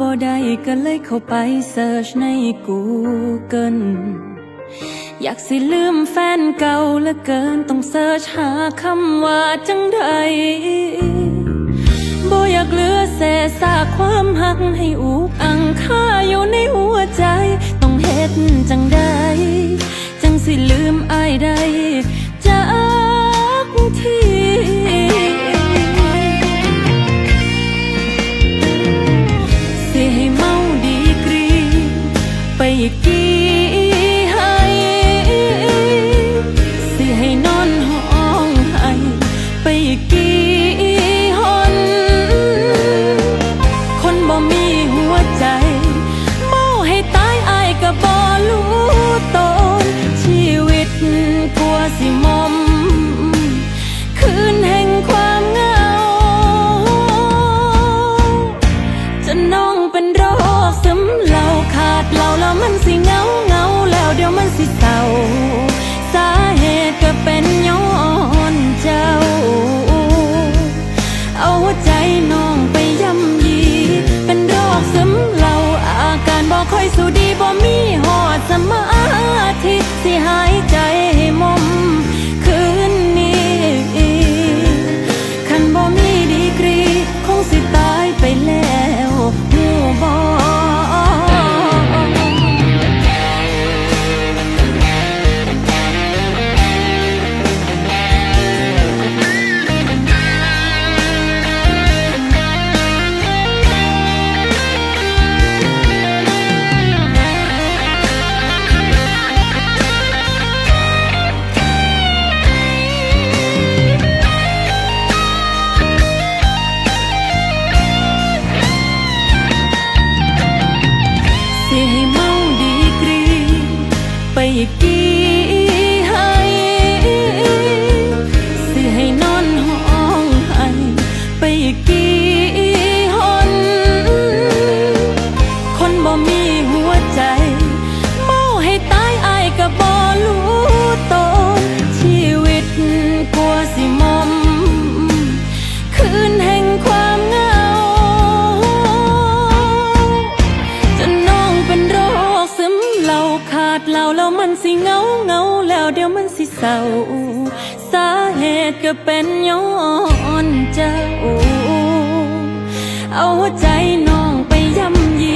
บ่ได้ก็เลยเข้าไปเสิร์ชใน Google อยากสิลืมแฟนเก่าละเกินต้องเสิร์ชหาคำว่าจังใดบ่อยากเหลือเศษซากความหักให้อุกอังค่าอยู่ในหัวใจ ไสิเศร้าสาเหตุก็เป็นย้อนเจ้า เอาหัวใจน้องไปย่ำยี เป็นโรคซึมเหล่าอาการบ่ค่อยสู้ดีบ่มีหอดสมาธิสิหายใจให้มมคืนนี้คันบ่มีดีกรี คงสิตายไปแล้ว ไป ดเหล่าแล้วมันสิเงาเงาแล้วเดี๋ยวมันสิเศร้า สาเหตุก็เป็นย้อนเจ้า เอาใจน้องไปย่ำยี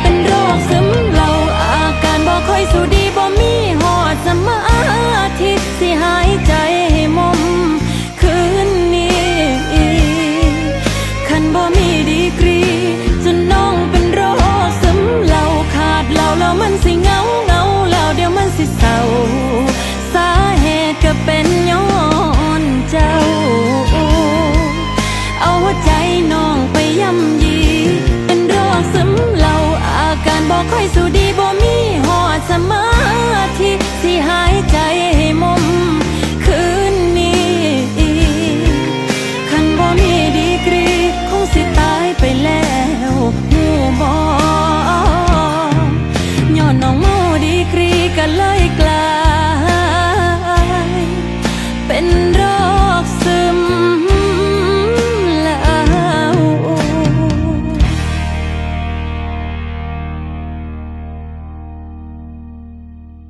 เป็นโรคซึมเหล่าอาการบ่ค่อยสู้ดีบ่มีหอดสมาธิสิหายใจให้มมคืนนี้คันบ่มีดีกรี จนน้องเป็นโรคซึมเหล่าขาดเหล่าแล้วมันสิเงาเงา เศร้า สาเหตุก็เป็นย้ I like it.